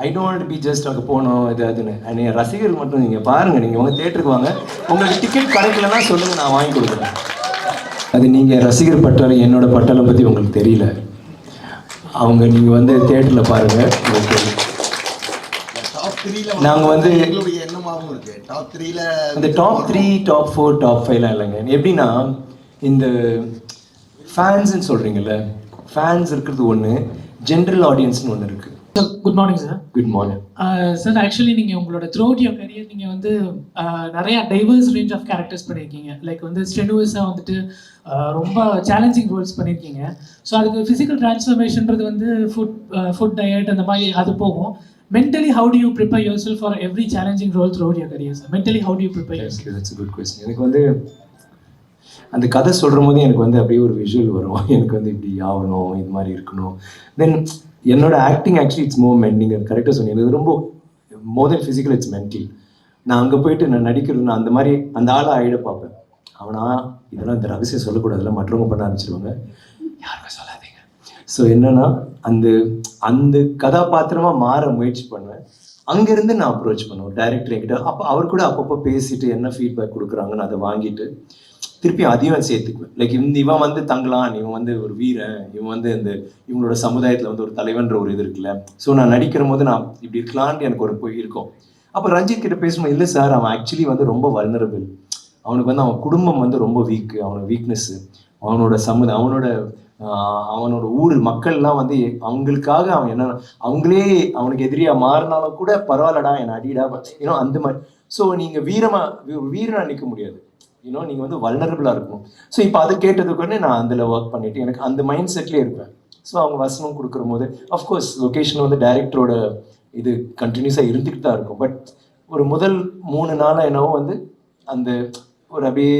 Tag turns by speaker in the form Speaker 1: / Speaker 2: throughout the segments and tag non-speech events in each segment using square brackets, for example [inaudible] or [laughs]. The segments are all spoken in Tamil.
Speaker 1: ஐ டோன்ட் பி ஜஸ்ட் அங்கே போகணும் இது அதுன்னு. ரசிகர்கள் மட்டும் நீங்கள் பாருங்கள் நீங்கள் உங்கள் தேட்டருக்கு வாங்க. உங்களுக்கு டிக்கெட் கிடைக்கலன்னா சொல்லுங்கள் நான் வாங்கி கொடுக்குறேன். அது நீங்கள் ரசிகர் பட்டாளம் என்னோட பட்டாளம் பற்றி உங்களுக்கு தெரியல. அவங்க நீங்கள் வந்து தேட்டரில் பாருங்கள் உங்களுக்கு தெரியும்.
Speaker 2: டாப் த்ரீல
Speaker 1: நாங்க வந்து- அந்த top three top four top ஃபைவ்லாம் இல்லைங்க. எப்படின்னா இந்த ஃபேன்ஸ்ன்னு சொல்கிறீங்கல்ல ஃபேன்ஸ் இருக்கிறது ஒன்று ஜென்ரல் ஆடியன்ஸ்னு ஒன்று இருக்குது
Speaker 3: good morning sir
Speaker 1: good morning
Speaker 3: sir actually நீங்கள் உங்களோட த்ரோட் யோர் கரியர் நீங்கள் வந்து uh, நிறைய டைவர்ஸ் ரேஞ்ச் ஆஃப் கேரக்டர்ஸ் பண்ணியிருக்கீங்க லைக் வந்து ஸ்டெனுவஸாக வந்துட்டு uh, ரொம்ப சேலஞ்சிங் ரோல்ஸ் பண்ணியிருக்கீங்க ஸோ அதுக்கு ஃபிசிக்கல் ட்ரான்ஸ்ஃபர்மேஷன்றது வந்து ஃபுட் ஃபுட் டயட் அந்த மாதிரி அது போகும். Mentally how do you prepare your self for every challenging role through your career sir mentally how do you prepare your
Speaker 1: good question எனக்கு வந்து அந்த கதை சொல்கிற போது எனக்கு வந்து அப்படியே ஒரு விஷுவல் வரும். [laughs] எனக்கு வந்து இப்படி ஆகணும் இது மாதிரி இருக்கணும். தென் என்னோட acting actually it's moment நீங்கள் கரெக்டாக சொன்னீங்க. இது ரொம்ப more then physical it's mental நான் அங்கே போயிட்டு நான் நடிக்கிறது நான் அந்த மாதிரி அந்த ஆளை ஆயிட பார்ப்பேன். அவனா இதெல்லாம் இந்த ரகசியம் சொல்லக்கூடாதுல மற்றவங்க பண்ண ஆரம்பிச்சிருவாங்க. யாருமே சொல்லாதீங்க. ஸோ என்னன்னா அந்த அந்த கதாபாத்திரமாக மாற முயற்சி பண்ணுவேன். அங்கேருந்து நான் அப்ரோச் பண்ணுவேன். டைரக்டர் என்கிட்ட அப்போ அவர் கூட அப்பப்போ பேசிட்டு என்ன ஃபீட்பேக் கொடுக்குறாங்கன்னு அதை வாங்கிட்டு திருப்பி அதையும் சேர்த்துக்குவேன். லைக் இந்த இவன் வந்து தங்கலான் இவன் வந்து ஒரு வீரன் இவன் வந்து இந்த இவங்களோட சமுதாயத்தில் வந்து ஒரு தலைவன்ற ஒரு இது இருக்குல்ல. ஸோ நான் நடிக்கிற போது நான் இப்படி இருக்கலான்ட்டு எனக்கு ஒரு போய் இருக்கும். அப்போ ரஞ்சித் கிட்ட பேசும்போது இல்லை சார் அவன் ஆக்சுவலி வந்து ரொம்ப வல்னரபிள் அவனுக்கு வந்து அவன் குடும்பம் வந்து ரொம்ப வீக்கு அவனோட வீக்னஸ்ஸு அவனோட சமுதாயம் அவனோட அவனோட ஊர் மக்கள்லாம் வந்து அவங்களுக்காக அவன் என்ன அவங்களே அவனுக்கு எதிரியாக மாறினாலும் கூட பரவாயில்லடா என்னை அடிடா ஏன்னா அந்த மாதிரி. ஸோ நீங்கள் வீரமாக வீரனாக நிற்க முடியாது. யூனோ நீங்கள் வந்து வல்னரபிளாக இருக்கணும். ஸோ இப்போ அதை கேட்டதுக்கு நான் அதில் ஒர்க் பண்ணிவிட்டு எனக்கு அந்த மைண்ட் செட்லேயே இருப்பேன். ஸோ அவங்க வசனம் கொடுக்குற போது அஃப்கோர்ஸ் லொக்கேஷன் வந்து டைரக்டரோட இது கண்டினியூஸாக இருந்துக்கிட்டு தான் இருக்கும். பட் ஒரு முதல் மூணு நாளாக என்னவோ வந்து அந்த ஒரு அப்படியே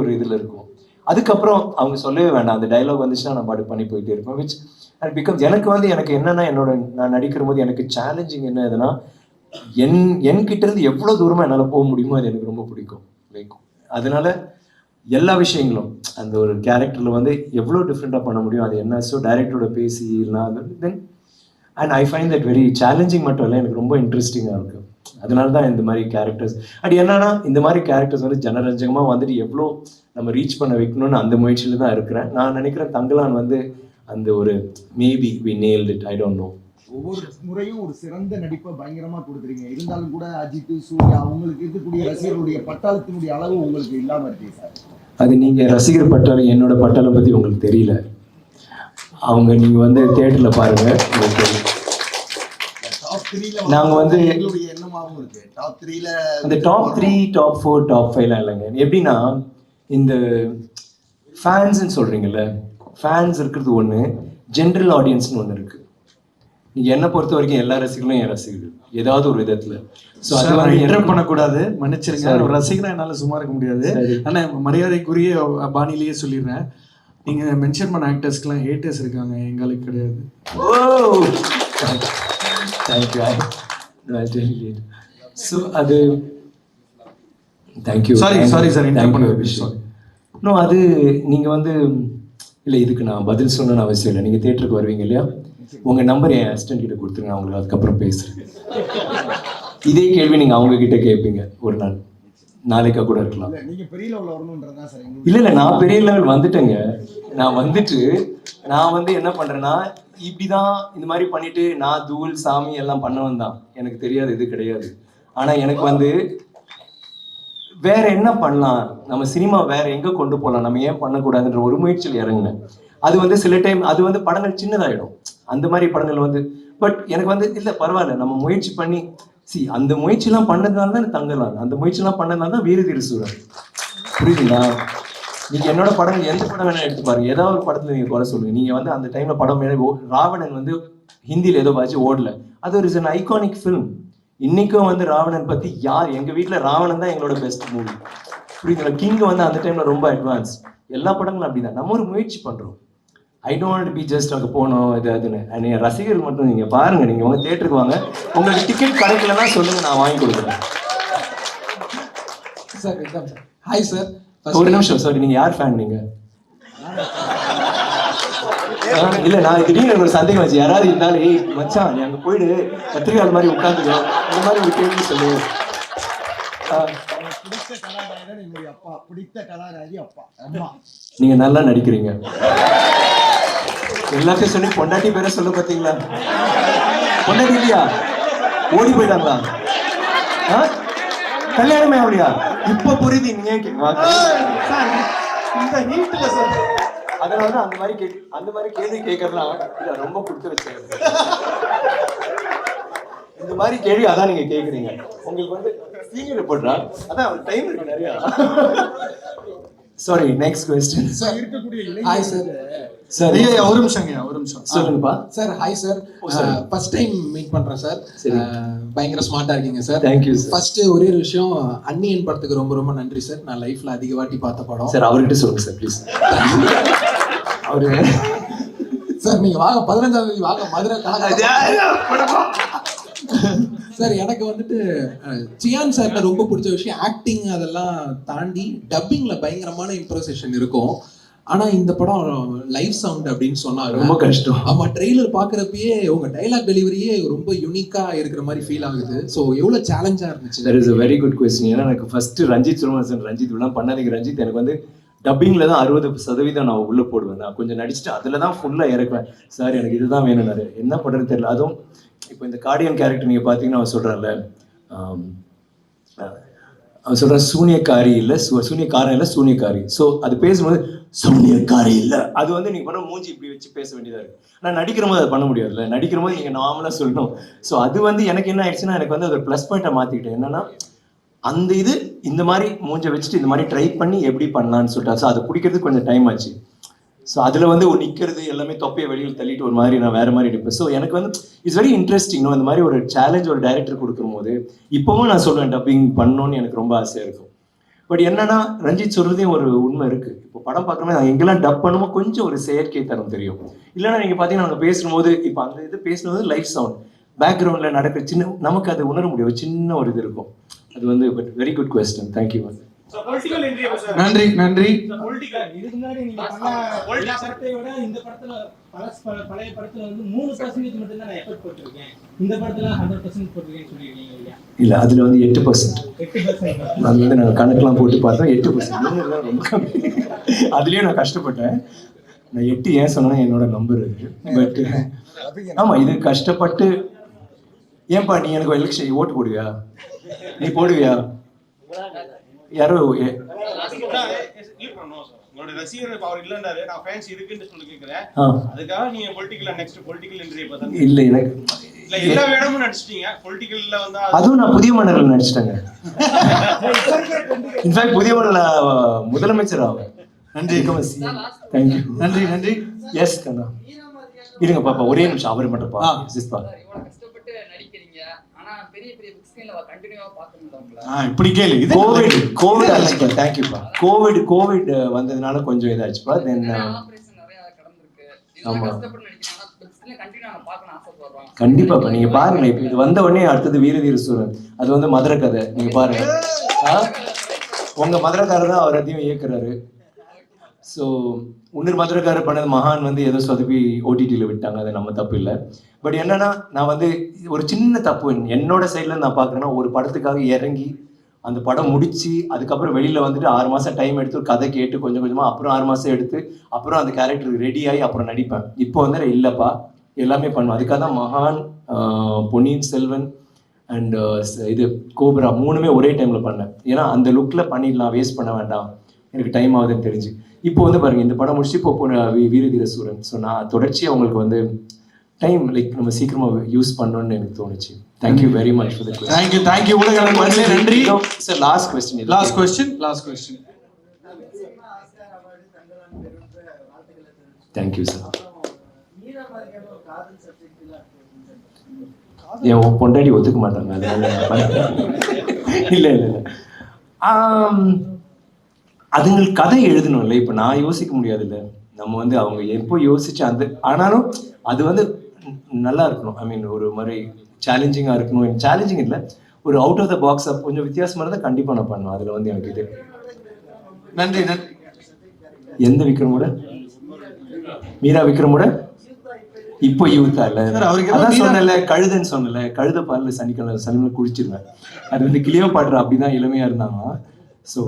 Speaker 1: ஒரு இதில் இருக்கும். அதுக்கப்புறம் அவங்க சொல்லவே வேண்டாம். அந்த டைலாக் வந்துச்சுன்னா நான் பாடு பண்ணி போயிட்டே இருப்பேன் விச் அண்ட் பிகாஸ் எனக்கு வந்து எனக்கு என்னென்னா என்னோட நான் நடிக்கிற போது எனக்கு சேலஞ்சிங் என்ன எதுனா என் என்கிட்ட இருந்து எவ்வளோ தூரமாக என்னால் போக முடியுமோ அது எனக்கு ரொம்ப பிடிக்கும். லைக் அதனால எல்லா விஷயங்களும் அந்த ஒரு கேரக்டரில் வந்து எவ்வளோ டிஃப்ரெண்ட்டாக பண்ண முடியும் அது என்ன ஸோ டைரக்டரோட பேசி இல்லைனா then and I find that very challenging மட்டும் இல்லை எனக்கு ரொம்ப இன்ட்ரெஸ்டிங்காக இருக்குது அதனால தான் இந்த மாதிரி கேரக்டர்ஸ் அண்ட் என்னன்னா இந்த மாதிரி கேரக்டர்ஸ் வந்து ஜனரஞ்சகமாக வந்துட்டு எவ்வளோ நம்ம ரீச் பண்ண வைக்கணும்னு அந்த முயற்சியில் தான் இருக்கிறேன். நான் நினைக்கிறேன் தங்கலான் வந்து அந்த ஒரு maybe we nailed it I don't know
Speaker 2: ஒவ்வொரு முறையும் ஒரு சிறந்த நடிப்பை பயங்கரமா கொடுக்குறீங்க இருந்தாலும் கூட அஜித் சூர்யா அவங்களுக்கு இருக்கக்கூடிய ரசிகர்களுடைய பட்டாளத்தினுடைய அளவு உங்களுக்கு இல்லாம இருக்கு சார்.
Speaker 1: அது நீங்கள் ரசிகர் பட்டாளம் என்னோட பட்டாளம் பற்றி உங்களுக்கு தெரியல. அவங்க நீங்கள் வந்து.
Speaker 2: டாப் த்ரீல
Speaker 1: நாங்க வந்து- அந்த top three top four top ஃபைவ்லாம் இல்லைங்க. எப்படின்னா இந்த ஃபேன்ஸ்ன்னு சொல்கிறீங்கல்ல ஃபேன்ஸ் இருக்கிறது ஒன்று ஜென்ரல் ஆடியன்ஸ்னு ஒன்று இருக்குது என்னை பொறுத்த வரைக்கும் எல்லா ரசிகர்களும் என் ரசிகர்கள். ஏதாவது ஒரு விதத்தில். ஸோ அது
Speaker 4: சார்,
Speaker 1: வந்து எனக்கு-
Speaker 4: பண்ணக்கூடாது. மன்னிச்சிருங்க.
Speaker 1: சரி.
Speaker 4: ஒரு ரசிகனா என்னால சும்மா இருக்க முடியாது.
Speaker 1: சரி.
Speaker 4: ஆனா மரியாதைக்குரிய பாணியிலேயே சொல்லிடுறேன். நீங்க மென்ஷன் பண்ண ஆக்டர்ஸ்க்குலாம் ஹேட்டர்ஸ் இருக்காங்க. எங்களுக்கு கிடையாது.
Speaker 1: ஸோ அது தேங்க்யூ
Speaker 4: sir, interrupt பண்ணது.
Speaker 1: Thank you. நோ அது நீங்கள் வந்து இல்லை இதுக்கு நான் பதில் சொல்லணும்னு அவசியம் இல்லை. நீங்கள் தேட்டருக்கு வருவீங்க இல்லையா? உங்கள் நம்பர் என் அசிஸ்டன்ட் கிட்ட கொடுத்துருங்க நான் உங்களுக்கு அதுக்கப்புறம் பேசுகிறேன் இதே கேள்வி நீங்கள் அவங்க கிட்ட கேட்பீங்க ஒரு நாள். நாளைக்கா கூட இருக்கலாம்.
Speaker 2: இல்ல
Speaker 1: இல்ல இல்ல நான் பெரிய லெவல் வந்துட்டேங்க. நான் வந்துட்டு நான் வந்து என்ன பண்றேன்னா இப்படிதான் இந்த மாதிரி பண்ணிட்டு நான் தூள் சாமி எல்லாம் பண்ணவன் தான். எனக்கு தெரியாது இது கிடையாது. ஆனா எனக்கு வந்து வேற என்ன பண்ணலாம்? நம்ம சினிமா வேற எங்க கொண்டு போகலாம் நம்ம ஏன் பண்ணக்கூடாதுன்ற ஒரு முயற்சியில் இறங்குனேன். அது வந்து சில டைம் அது வந்து படங்கள் சின்னதாயிடும். அந்த மாதிரி படங்கள் வந்து பட் எனக்கு வந்து இல்லை பரவாயில்ல நம்ம முயற்சி பண்ணி சி அந்த முயற்சிலாம் பண்ணதுனால தான் தங்கலாம் அந்த முயற்சிலாம் பண்ணதுனால தான் வீரதீர சூழல் புரியுதுங்களா? நீங்கள் என்னோட படங்கள் எந்த படம் வேணால் எடுத்து பாருங்க. ஏதாவது ஒரு படத்தில் நீங்கள் குறை சொல்லுங்க. நீங்கள் வந்து அந்த டைமில் படம் ஓ- ராவணன் வந்து ஹிந்தியில் ஏதோ பார்த்து ஓடல. அது ஒரு இஸ் ஐகானிக் ஃபிலிம் இன்னைக்கும் வந்து ராவணன் பற்றி யார் எங்கள் வீட்டில் ராவணன் தான் எங்களோட பெஸ்ட் மூவி புரியுதுங்களா? கிங் வந்து அந்த டைமில் ரொம்ப அட்வான்ஸ் எல்லா படங்களும் அப்படிதான். நம்ம ஒரு முயற்சி பண்ணுறோம் ஐ டோன்ட் பி ஜஸ்ட் அங்கே போகணும் இது அதுன்னு. என் ரசிகர்கள் மட்டும் நீங்கள் பாருங்க நீங்கள் உங்கள் தேட்டருக்கு வாங்க. உங்களுக்கு டிக்கெட் கிடைக்கலன்னா சொல்லுங்கள் நான் வாங்கி கொடுக்குறேன்.
Speaker 5: Sir welcome sir hi sir
Speaker 1: ஒரு நிமிஷம் சாரி நீங்கள் யார் ஃபேன் நீங்கள் இல்ல நான் திடீர்னு ஒரு சந்தேகம் வச்சு யாராவது இருந்தாலும் ஏய் மச்சான் நீ அங்க போயிடு. கத்திரிக்காய் மாதிரி உட்காந்துக்கோ. இந்த மாதிரி ஒரு கேள்வி சொல்லு. நீங்க நல்லா நடிக்கிறீங்க. எல்லாத்தையும் சொல்லி பொண்டாட்டி பேரை சொல்ல பாத்தீங்களா பொண்டாட்டி இல்லையா? ஓடி போயிட்டாங்களா? கல்யாணமே அப்படியா இப்ப புரியுது நீங்க
Speaker 4: சார் இந்த ஹீட்ல சார்.
Speaker 1: அதனால தான் அந்த மாதிரி கே அந்த மாதிரி கேள்வி கேட்கறதுலாம் இல்ல ரொம்ப கொடுத்து வச்சேன். இந்த மாதிரி கேள்வி அதான் நீங்க கேக்குறீங்க உங்களுக்கு வந்து சீனியர் ரிப்போர்ட்டரா அதான் டைம் இருக்கு நிறைய. சாரி நெக்ஸ்ட் கொஸ்டின்
Speaker 2: இருக்கக்கூடிய
Speaker 5: ஹாய் சார்
Speaker 1: சார்
Speaker 4: ஐயா ஒரு நிமிஷம். ஐயா ஒரு நிமிஷம்.
Speaker 1: சொல்லுங்கப்பா
Speaker 5: sir hi sir. First time meet பண்றேன் சார்.
Speaker 1: சரி.
Speaker 5: பயங்கர ஸ்மார்ட்டா இருக்கீங்க சார்
Speaker 1: தேங்க்யூ சார்
Speaker 5: ஃபர்ஸ்ட் ஒரே ஒரு விஷயம் அன்னியன் படத்துக்கு ரொம்ப ரொம்ப நன்றி சார் நான் லைஃப்ல அதிக வாட்டி பார்த்த படம்.
Speaker 1: சார் அவர்கிட்ட சொல்லுங்க சார் ப்ளீஸ் அவரு
Speaker 5: சார் நீங்க வாங்க பதினஞ்சாம் தேதி வாங்க மதுரை கணக்கு சார் எனக்கு வந்துட்டு சியான் சார்ட்ட ரொம்ப பிடிச்ச விஷயம் ஆக்டிங் அதெல்லாம் தாண்டி டப்பிங்ல பயங்கரமான இம்ப்ரோசேஷன் இருக்கும். ஆனா இந்த படம் லைவ் சவுண்ட் அப்படின்னு சொன்னாங்க.
Speaker 1: ரொம்ப கஷ்டம்.
Speaker 5: ஆமா ட்ரெய்லர் பாக்குறப்பயே உங்க டைலாக் டெலிவரியே ரொம்ப யூனிக்கா இருக்கிற மாதிரி ஃபீல் ஆகுது. சோ எவ்வளவு சேலஞ்சா இருந்துச்சு.
Speaker 1: That is a very good question ஏன்னா எனக்கு ஃபர்ஸ்ட் ரஞ்சித் சுருமாசன் ரஞ்சித் இப்படிலாம் பண்ணாதீங்க ரஞ்சித் எனக்கு வந்து டப்பிங்கில் தான் அறுபது சதவீதம் நான் உள்ளே போடுவேன். நான் கொஞ்சம் நடிச்சுட்டு அதில் தான் ஃபுல்லாக இறக்குவேன். சார் எனக்கு இதுதான் வேணும்னாரு. என்ன பண்ணுறது தெரியல. அதுவும் இப்போ இந்த கார்டியன் கேரக்டர் நீங்கள் பார்த்தீங்கன்னா அவன் சொல்கிறான்ல அவன் சொல்கிறான் சூனியக்காரி இல்லை சூனியக்காரன் இல்லை சூனியக்காரி. ஸோ அது பேசும்போது சூனியக்காரி இல்லை. அது வந்து நீங்கள் பண்ண மூஞ்சி இப்படி வச்சு பேச வேண்டியதாக இருக்கு. ஆனால் நடிக்கிற போது அதை பண்ண முடியாதுல்ல. நடிக்கிற போது நீங்கள் நார்மலாக சொல்லணும். ஸோ அது வந்து எனக்கு என்ன ஆயிடுச்சுன்னா எனக்கு வந்து அது ப்ளஸ் பாயிண்ட்டை மாற்றிக்கிட்டேன் என்னன்னா அந்த இது இந்த மாதிரி மூஞ்ச வச்சுட்டு இந்த மாதிரி ட்ரை பண்ணி எப்படி பண்ணலான்னு சொல்லிட்டு ஸோ அதை பிடிக்கிறதுக்கு கொஞ்சம் டைம் ஆச்சு. ஸோ அதில் வந்து ஒரு நிற்கிறது எல்லாமே தொப்பையை வெளியில் தள்ளிட்டு ஒரு மாதிரி நான் வேறு மாதிரி எடுப்பேன். ஸோ எனக்கு வந்து இட்ஸ் வெரி இன்ட்ரெஸ்டிங் இந்த மாதிரி ஒரு சேலஞ்ச் ஒரு டைரக்டர் கொடுக்கும்போது இப்போவும் நான் சொல்லுவேன் டப்பிங் பண்ணணும்னு எனக்கு ரொம்ப ஆசையாக இருக்கும். பட் என்னன்னா ரஞ்சித் சொல்றதே ஒரு உண்மை இருக்கு. இப்போ படம் பார்க்குறோமே எங்கெல்லாம் டப் பண்ணுமோ கொஞ்சம் ஒரு செயற்கை தரம் தெரியும். இல்லைன்னா நீங்கள் பார்த்தீங்கன்னா நாங்கள் பேசும்போது இப்போ அந்த இது பேசுனது லைஃப் சவுண்ட் பேக்ரவுண்டில் நடக்கிற சின்ன நமக்கு அது உணர முடியும். சின்ன ஒரு இது இருக்கும். அது வந்து but very good question thank you
Speaker 4: நன்றி நன்றி.
Speaker 2: இதுக்கு முன்னாடி நீங்க பண்ண எல்லா படத்தை விட இந்த படத்துல பல பல- பழைய படத்துல வந்து மூணு பர்சன்டேஜ் மட்டும் தான் நான் எஃபர்ட் போட்டிருக்கேன். இந்த படத்துல ஹண்ட்ரட் பர்சன்ட் போட்டிருக்கேன்னு சொல்லியிருக்கீங்க இல்லையா?
Speaker 1: இல்லை அதில் வந்து எட்டு பர்சன்ட்
Speaker 2: எட்டு பர்சன்ட்
Speaker 1: அது வந்து நாங்கள் கணக்கெலாம் போட்டு பார்த்தோம் எட்டு பர்சன்ட் ரொம்ப கம்மி. அதுலேயும் நான் கஷ்டப்பட்டேன். நான் எட்டு ஏன் சொன்னேன்னா என்னோட நம்பர் பட் ஆமாம் இது கஷ்டப்பட்டு ஏன்பா நீ எனக்கு எலெக்ஷன் ஓட்டு போடுவியா? நீ போடுவியா? யாரோ?
Speaker 6: உங்களோட ரசிகர் அவர் இல்லன்றாரு. நான் ஃபேன்ஸ் இருக்குன்னு சொல்லி கேக்குறேன்
Speaker 1: ஆ.
Speaker 6: அதுக்காக நீங்க பொலிட்டிக்கல் நெக்ஸ்ட் பொலிட்டிக்கல் என்ட்ரி பார்த்தா
Speaker 1: இல்லை எனக்கு
Speaker 6: இல்ல எல்லா வேடமும் நடிச்சிட்டீங்க. பொலிட்டிக்கல்ல வந்து அது-
Speaker 1: அதுவும் நான் புதிய மன்னர்கள் நடிச்சிட்டேங்க. இன்ஃபேக்ட் புதிய மன்னர் முதலமைச்சர் ஆவேன்
Speaker 4: நன்றி.
Speaker 1: தேங்க்யூ
Speaker 4: நன்றி நன்றி.
Speaker 1: எஸ் கண்ணா. இருங்க பாப்பா ஒரே நிமிஷம். அவர் மட்டும் பா
Speaker 4: இப்படி கேளு. இது
Speaker 1: கோவிட் கோவிட் தேங்க்யூப்பா கோவிட் கோவிட் வந்ததுனால கொஞ்சம் இதாச்சுப்பா தென் கண்டிப்பாப்பா நீங்க பாருங்க. இப்போ இது வந்த உடனே அடுத்தது வீர தீர சூரன். அது வந்து மதுரை கதை நீங்க பாருங்க. ஆ? உங்க மதுரைக்காரர் தான் அவர் அதையும் இயக்குறாரு. ஸோ உன்னர் மதுரக்காரர் பண்ணது மகான் வந்து ஏதோ சொதப்பி ஓடிடியில் விட்டாங்க அது நம்ம தப்பு இல்லை. பட் என்னன்னா நான் வந்து ஒரு சின்ன தப்பு என்னோட சைடில் நான் பார்க்குறேன்னா ஒரு படத்துக்காக இறங்கி அந்த படம் முடிச்சு அதுக்கப்புறம் வெளியில வந்துட்டு ஆறு மாசம் டைம் எடுத்து ஒரு கதை கேட்டு கொஞ்சம் கொஞ்சமா அப்புறம் ஆறு மாசம் எடுத்து அப்புறம் அந்த கேரக்டர் ரெடி ஆகி அப்புறம் நடிப்பேன். இப்போ வந்து இல்லைப்பா எல்லாமே பண்ணுவேன். அதுக்காக தான் மகான் பொன்னியின் செல்வன் அண்ட் இது கோப்ரா மூணுமே ஒரே டைம்ல பண்ணேன். ஏன்னா அந்த லுக்ல பண்ணிடலாம் வேஸ்ட் பண்ண வேண்டாம். எனக்கு டைம் ஆகுதுன்னு தெரிஞ்சு. இப்போ வந்து பாருங்க இந்த படம் முடிச்சு இப்போ வீரதீர சூரன் ஸோ நான் தொடர்ச்சியாக உங்களுக்கு வந்து டைம் லைக் நம்ம சீக்கிரமா யூஸ் பண்ணணும்னு எனக்கு தோணுச்சு. Thank you very much for the
Speaker 4: thank you thank you உலக நன்றி.
Speaker 1: Sir last question
Speaker 4: last question last question
Speaker 1: thank you sir என் பொண்டாடி ஒத்துக்க மாட்டாங்க அதனால. [laughs] இல்ல இல்ல இல்ல. அதுங்களுக்கு கதை எழுதணும்ல. இப்போ நான் யோசிக்க முடியாதுல்ல. நம்ம வந்து அவங்க எப்போ யோசிச்சு அந்த ஆனாலும் அது வந்து நல்லா இருக்கணும். ஐ மீன் ஒரு மாதிரி சேலஞ்சிங்காக இருக்கணும். சேலஞ்சிங் இல்லை. ஒரு அவுட் ஆஃப் த பாக்ஸ் கொஞ்சம் வித்தியாசமா இருந்தால் கண்டிப்பாக நான் பண்ணுவேன். அதில் வந்து எனக்கு இது.
Speaker 4: நன்றி நன்றி.
Speaker 1: எந்த விக்ரமோட? மீரா விக்ரமோட? இப்போ யூத்தா இல்ல. அதான் சொன்னல கழுதைன்னு சொன்னல கழுத பால்ல சனிக்கிழமை சனிக்கிழமை குடிச்சிருவேன் அது வந்து கிளியோ பாடுற அப்படிதான் இளமையா இருந்தாங்க. So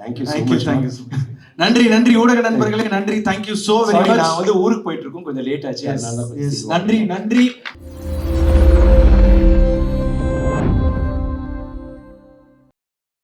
Speaker 1: thank you so
Speaker 4: thank you thank you நன்றி நன்றி ஊடக நண்பர்களே நன்றி தேங்க்யூ சோ வெரி மச்
Speaker 1: நான் வந்து ஊருக்கு போயிட்டு இருக்கோம் கொஞ்சம் லேட் ஆச்சு
Speaker 4: நன்றி நன்றி.